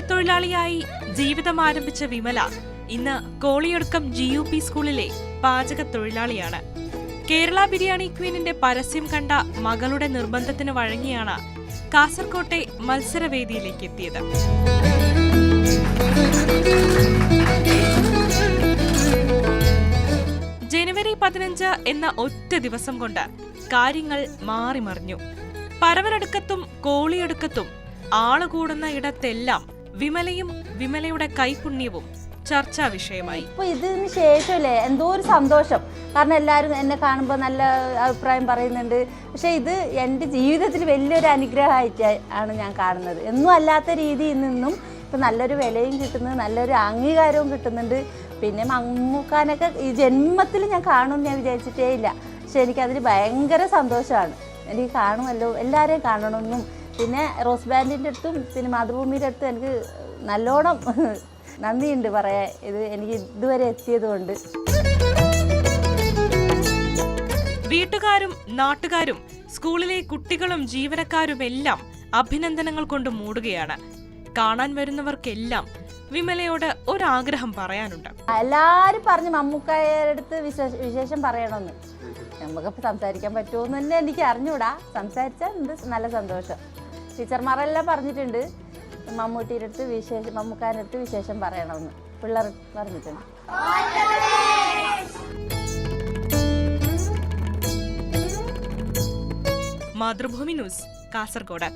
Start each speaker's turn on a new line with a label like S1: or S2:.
S1: തൊഴിലാളിയായി ജീവിതം ആരംഭിച്ച വിമല ഇന്ന് കോളിയൊടുക്കം ജി യു പി സ്കൂളിലെ പാചക തൊഴിലാളിയാണ്. കേരള ബിരിയാണി ക്വീനിന്റെ പരസ്യം കണ്ട മകളുടെ നിർബന്ധത്തിന് വഴങ്ങിയാണ് കാസർകോട്ടെ മത്സരവേദിയിലേക്ക് എത്തിയത്. ജനുവരി പതിനഞ്ച് എന്ന ഒറ്റ ദിവസം കൊണ്ട് കാര്യങ്ങൾ മാറിമറിഞ്ഞു. പരവനടുക്കത്തും കോളിയടുക്കത്തും ആളുകൂടുന്ന ഇടത്തെല്ലാം വിമലയും വിമലയുടെ കൈപുണ്യവും ചർച്ചാ വിഷയമായി.
S2: ഇപ്പൊ ഇതിന് ശേഷമല്ലേ എന്തോ ഒരു സന്തോഷം. കാരണം എല്ലാരും എന്നെ കാണുമ്പോൾ നല്ല അഭിപ്രായം പറയുന്നുണ്ട്. പക്ഷെ ഇത് എന്റെ ജീവിതത്തിൽ വലിയൊരു അനുഗ്രഹമായിട്ട് ആണ് ഞാൻ കാണുന്നത്. എന്നും അല്ലാത്ത രീതിയിൽ നിന്നും ഇപ്പം നല്ലൊരു വിലയും കിട്ടുന്നത് നല്ലൊരു അംഗീകാരവും കിട്ടുന്നുണ്ട്. പിന്നെ മമ്മൂക്കാനൊക്കെ ഈ ജന്മത്തിൽ ഞാൻ കാണുമെന്ന് ഞാൻ വിചാരിച്ചിട്ടേ ഇല്ല. പക്ഷെ എനിക്കതിൽ ഭയങ്കര സന്തോഷമാണ്. എനിക്ക് കാണുമല്ലോ എല്ലാവരെയും കാണണമെന്നും പിന്നെ റോസ് ബാൻഡിന്റെ അടുത്തും പിന്നെ മാതൃഭൂമിയുടെ അടുത്തും എനിക്ക് നല്ലോണം നന്ദിയുണ്ട് പറയാൻ ഇത് എനിക്ക് ഇതുവരെ എത്തിയതുകൊണ്ട്.
S1: വീട്ടുകാരും നാട്ടുകാരും സ്കൂളിലെ കുട്ടികളും ജീവനക്കാരും എല്ലാം അഭിനന്ദനങ്ങൾ കൊണ്ട് മൂടുകയാണ്. കാണാൻ വരുന്നവർക്കെല്ലാം വിമലയോട് ഒരാഗ്രഹം പറയാനുണ്ട്.
S2: എല്ലാരും പറഞ്ഞു മമ്മൂക്കായുടെ അടുത്ത് വിശേഷം പറയണമെന്ന്. നമുക്ക് സംസാരിക്കാൻ പറ്റുമോന്ന് തന്നെ എനിക്ക് അറിഞ്ഞൂടാ. സംസാരിച്ചാൽ എന്ത് നല്ല സന്തോഷം. ടീച്ചർമാരെല്ലാം പറഞ്ഞിട്ടുണ്ട്. മമ്മൂട്ടിയുടെ അടുത്ത് വിശേഷം മമ്മൂക്കാരുടെ അടുത്ത് വിശേഷം പറയണമെന്ന്. പിള്ളേർ പറഞ്ഞിട്ടുണ്ട്.
S1: മാതൃഭൂമി ന്യൂസ് കാസർഗോഡ്.